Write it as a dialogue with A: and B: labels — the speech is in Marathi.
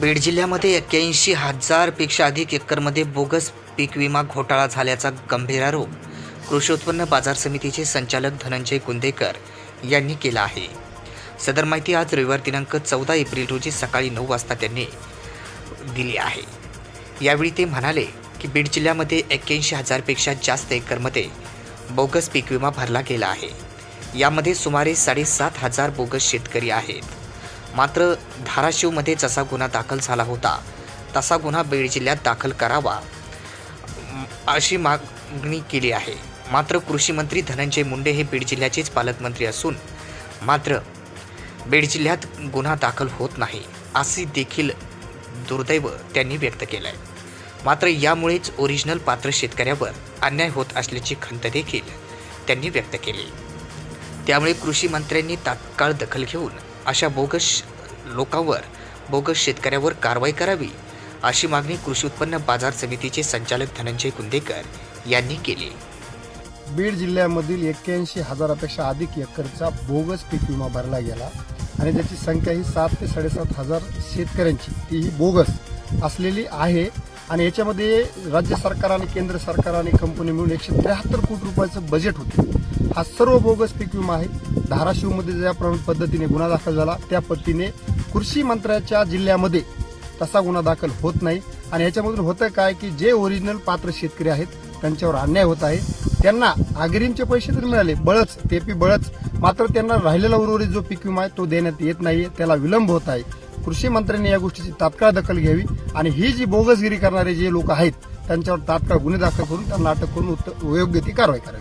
A: बीड जिल्ह्यामध्ये एक्क्याऐंशी हजारपेक्षा अधिक एकरमध्ये बोगस पीक विमा घोटाळा झाल्याचा गंभीर आरोप. कृषी उत्पन्न बाजार समितीचे संचालक धनंजय कुंदेकर यांनी केला आहे. सदर माहिती आज रविवार दिनांक चौदा एप्रिल रोजी सकाळी नऊ वाजता त्यांनी दिली आहे. यावेळी ते म्हणाले की बीड जिल्ह्यामध्ये एक्क्याऐंशी हजारपेक्षा जास्त एकरमध्ये बोगस पीक विमा भरला गेला आहे. यामध्ये सुमारे साडेसात हजार बोगस शेतकरी आहेत. मात्र धाराशिवमध्ये जसा गुन्हा दाखल झाला होता तसा गुन्हा बीड जिल्ह्यात दाखल करावा अशी मागणी केली आहे. मात्र कृषी मंत्री धनंजय मुंडे हे बीड जिल्ह्याचेच पालकमंत्री असून मात्र बीड जिल्ह्यात गुन्हा दाखल होत नाही असे देखील दुर्दैव त्यांनी व्यक्त केलं आहे मात्र यामुळेच ओरिजिनल पात्र शेतकऱ्यावर अन्याय होत असल्याची खंत देखील त्यांनी व्यक्त केली. त्यामुळे कृषी मंत्र्यांनी तात्काळ दखल घेऊन अशा बोगस लोकांवर बोगस शेतकऱ्यावर कारवाई करावी अशी मागणी कृषी उत्पन्न बाजार समितीचे संचालक धनंजय कुंदेकर यांनी केली.
B: बीड जिल्ह्यामधील एक्क्याऐंशी हजारापेक्षा अधिक एकरचा बोगस पीक विमा भरला गेला आणि त्याची संख्या ही सात ते साडेसात हजार शेतकऱ्यांची. ती ही बोगस असलेली आहे. आणि याच्यामध्ये राज्य सरकार आणि केंद्र सरकार आणि कंपनी मिळून एकशे त्र्याहत्तर कोटी रुपयाचं बजेट होतं. हा सर्व बोगस पीक विमा आहे. धाराशिवमध्ये ज्या पद्धतीने गुन्हा दाखल झाला त्या पद्धतीने कृषी मंत्र्याच्या जिल्ह्यामध्ये तसा गुन्हा दाखल होत नाही. आणि याच्यामधून होतं काय की जे ओरिजिनल पात्र शेतकरी आहेत त्यांच्यावर अन्याय होत आहे. त्यांना आगिरींचे पैसे तर मिळाले बळच तेपी बळच. मात्र त्यांना राहिलेला उर्वरित जो पीक विमा आहे तो देण्यात येत नाहीये त्याला विलंब होत आहे. कृषी मंत्र्यांनी या गोष्टीची तात्काळ दखल घ्यावी आणि ही जी बोगसगिरी करणारे जे लोक आहेत त्यांच्यावर तात्काळ गुन्हे दाखल करून त्यांना अटक करून योग्य ती कारवाई करावी.